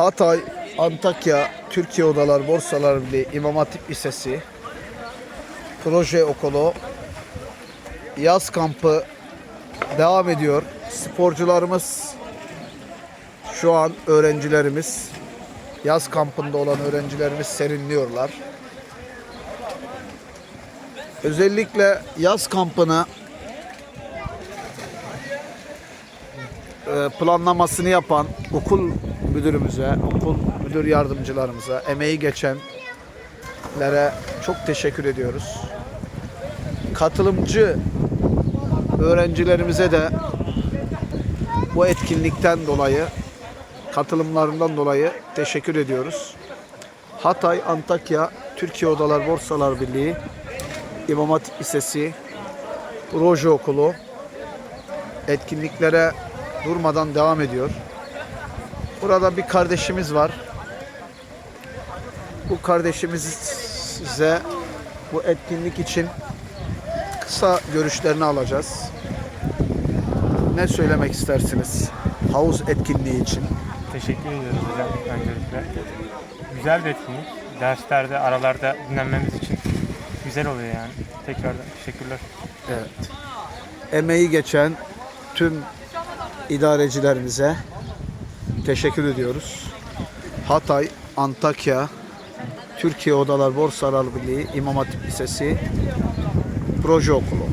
Hatay, Antakya, Türkiye Odalar Borsalar Birliği İmam Hatip Lisesi, Proje Okulu, yaz kampı devam ediyor. Sporcularımız şu an öğrencilerimiz yaz kampında olan öğrencilerimiz serinliyorlar. Özellikle yaz kampını planlamasını yapan okul müdürümüze, okul müdür yardımcılarımıza, emeği geçenlere çok teşekkür ediyoruz. Katılımcı öğrencilerimize de bu etkinlikten dolayı, katılımlarından dolayı teşekkür ediyoruz. Hatay, Antakya, Türkiye Odalar Borsalar Birliği, İmam Hatip Lisesi, Proje Okulu etkinliklere durmadan devam ediyor. Burada bir kardeşimiz var. Bu kardeşimiz size bu etkinlik için kısa görüşlerini alacağız. Ne söylemek istersiniz havuz etkinliği için? Teşekkür ediyoruz hocam öncelikle. Güzel bir etkinlik. Derslerde, aralarda dinlenmemiz için güzel oluyor yani. Tekrardan teşekkürler. Evet. Emeği geçen tüm idarecilerimize teşekkür ediyoruz. Hatay, Antakya, Türkiye Odalar Borsalar Birliği İmam Hatip Lisesi Proje Okulu.